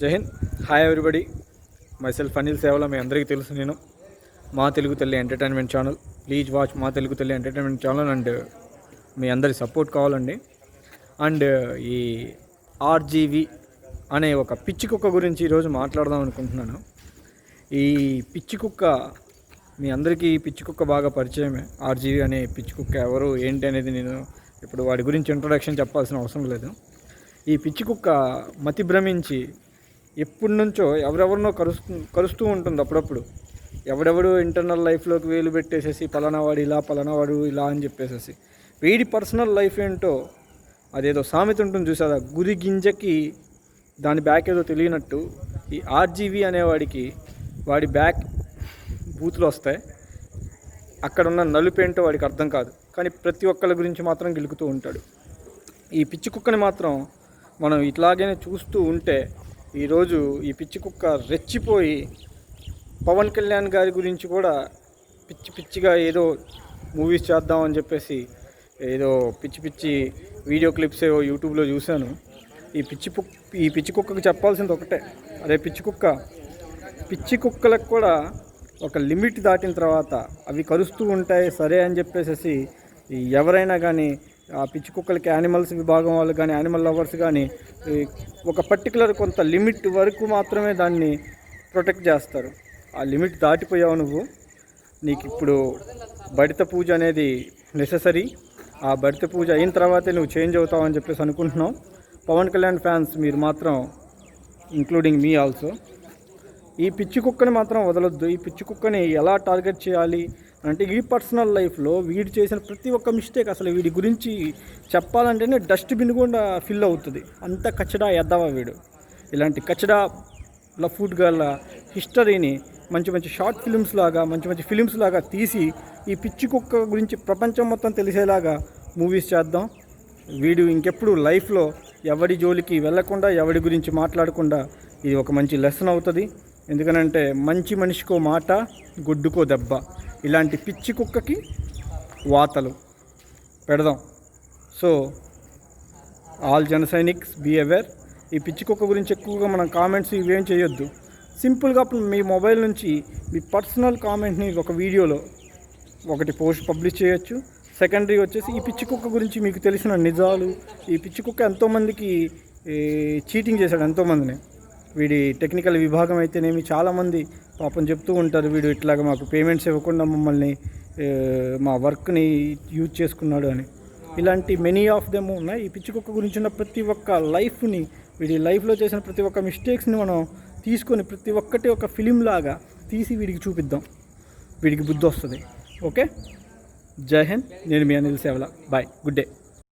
జై హింద్. Hi everybody myself Anil సేవలో మీ అందరికీ తెలుసు నేను. మా తెలుగు తల్లి ఎంటర్టైన్మెంట్ ఛానల్ ప్లీజ్ వాచ్ మా తెలుగు తల్లి ఎంటర్టైన్మెంట్ ఛానల్ అండ్ మీ అందరి సపోర్ట్ కావాలండి. అండ్ uh, ఈ ఆర్జీవి అనే ఒక పిచ్చి కుక్క గురించి ఈరోజు మాట్లాడదాం అనుకుంటున్నాను. ఈ పిచ్చి కుక్క మీ అందరికీ ఈ పిచ్చి కుక్క బాగా పరిచయమే. ఆర్జీవి అనే పిచ్చి కుక్క ఎవరు ఏంటి అనేది నేను ఇప్పుడు వాడి గురించి ఇంట్రొడక్షన్ చెప్పాల్సిన అవసరం లేదు. ఈ పిచ్చి కుక్క మతి భ్రమించి ఎప్పటి నుంచో ఎవరెవరినో కరుస్తూ కరుస్తూ ఉంటుంది అప్పుడప్పుడు. ఎవడెవడు ఇంటర్నల్ లైఫ్లోకి వేలు పెట్టేసేసి పలానా వాడు ఇలా పలానావాడు ఇలా అని చెప్పేసేసి. వీడి పర్సనల్ లైఫ్ ఏంటో అదేదో సామెత ఉంటుంది చూసారా గురి గింజకి దాని బ్యాక్ ఏదో తెలియనట్టు ఈ ఆర్జీవి అనేవాడికి వాడి బ్యాక్ బూతులు వస్తాయి. అక్కడ ఉన్న నలుపు ఏంటో వాడికి అర్థం కాదు. కానీ ప్రతి ఒక్కళ్ళ గురించి మాత్రం గెలుకుతూ ఉంటాడు. ఈ పిచ్చి కుక్కని మాత్రం మనం ఇట్లాగనే చూస్తూ ఉంటే ఈరోజు ఈ పిచ్చి కుక్క రెచ్చిపోయి పవన్ కళ్యాణ్ గారి గురించి కూడా పిచ్చి పిచ్చిగా ఏదో మూవీస్ చేద్దామని చెప్పేసి ఏదో పిచ్చి పిచ్చి వీడియో క్లిప్స్ ఏవో యూట్యూబ్లో చూశాను. ఈ పిచ్చి కుక్ ఈ పిచ్చి కుక్కకు చెప్పాల్సింది ఒకటే. అదే పిచ్చి కుక్క పిచ్చి కుక్కలకు కూడా ఒక లిమిట్ దాటిన తర్వాత అవి కరుస్తూ ఉంటాయి సరే అని చెప్పేసి ఎవరైనా కానీ పిచ్చి కుక్కలకి యానిమల్స్ విభాగం వాళ్ళు కానీ యానిమల్ లవర్స్ కానీ ఒక పర్టికులర్ కొంత లిమిట్ వరకు మాత్రమే దాన్ని ప్రొటెక్ట్ చేస్తారు. ఆ లిమిట్ దాటిపోయావు నువ్వు. నీకు ఇప్పుడు బడిత పూజ అనేది నెససరీ ఆ బడిత పూజ అయిన తర్వాతే నువ్వు చేంజ్ అవుతావు అని చెప్పేసి అనుకుంటున్నావు. పవన్ కళ్యాణ్ ఫ్యాన్స్ మీరు మాత్రం ఇంక్లూడింగ్ మీ ఆల్సో ఈ పిచ్చి కుక్కని మాత్రం వదలొద్దు. ఈ పిచ్చి కుక్కని ఎలా టార్గెట్ చేయాలి? అంటే ఈ పర్సనల్ లైఫ్లో వీడు చేసిన ప్రతి ఒక్క మిస్టేక్ అసలు వీడి గురించి చెప్పాలంటేనే డస్ట్బిన్ కూడా ఫిల్ అవుతుంది. అంత కచ్చడా ఎద్దవా వీడు. ఇలాంటి కచ్చడా లఫూట్ గల హిస్టరీని మంచి మంచి షార్ట్ ఫిల్మ్స్ లాగా మంచి మంచి ఫిలిమ్స్ లాగా తీసి ఈ పిచ్చి కుక్క గురించి ప్రపంచం మొత్తం తెలిసేలాగా మూవీస్ చేద్దాం. వీడు ఇంకెప్పుడు లైఫ్లో ఎవడి జోలికి వెళ్ళకుండా ఎవడి గురించి మాట్లాడకుండా ఇది ఒక మంచి లెసన్ అవుతుంది. ఎందుకనంటే మంచి మనిషికో మాట గుడ్డుకో దెబ్బ. ఇలాంటి పిచ్చి కుక్కకి వాతలు. పెడదాం. So all Jana Sainiks be aware ఈ పిచ్చి కుక్క గురించి ఎక్కువగా మనం కామెంట్స్ ఇవేం చేయొద్దు. సింపుల్గా మీ మొబైల్ నుంచి మీ పర్సనల్ కామెంట్ని ఒక వీడియోలో ఒకటి పోస్ట్ పబ్లిష్ చేయొచ్చు. సెకండరీ వచ్చేసి ఈ పిచ్చి కుక్క గురించి మీకు తెలిసిన నిజాలు. ఈ పిచ్చి కుక్క ఎంతోమందికి చీటింగ్ చేశాడు ఎంతోమందిని. వీడి టెక్నికల్ విభాగం అయితేనేమి చాలామంది పాపం చెప్తూ ఉంటారు వీడు ఇట్లాగా మాకు పేమెంట్స్ ఇవ్వకుండా మమ్మల్ని మా వర్క్ని యూజ్ చేసుకున్నాడు అని. ఇలాంటి మెనీ ఆఫ్ దెమ్ ఉన్నాయి. ఈ పిచ్చుకొక్క గురించి ఉన్న ప్రతి ఒక్క లైఫ్ని వీడి లైఫ్లో చేసిన ప్రతి ఒక్క మిస్టేక్స్ని మనం తీసుకొని ప్రతి ఒక్కటి ఒక ఫిలిం లాగా తీసి వీడికి చూపిద్దాం. వీడికి బుద్ధి వస్తుంది. ఓకే? జై హింద్. నేను మీ అనిల్ సేవల. బాయ్. Good day.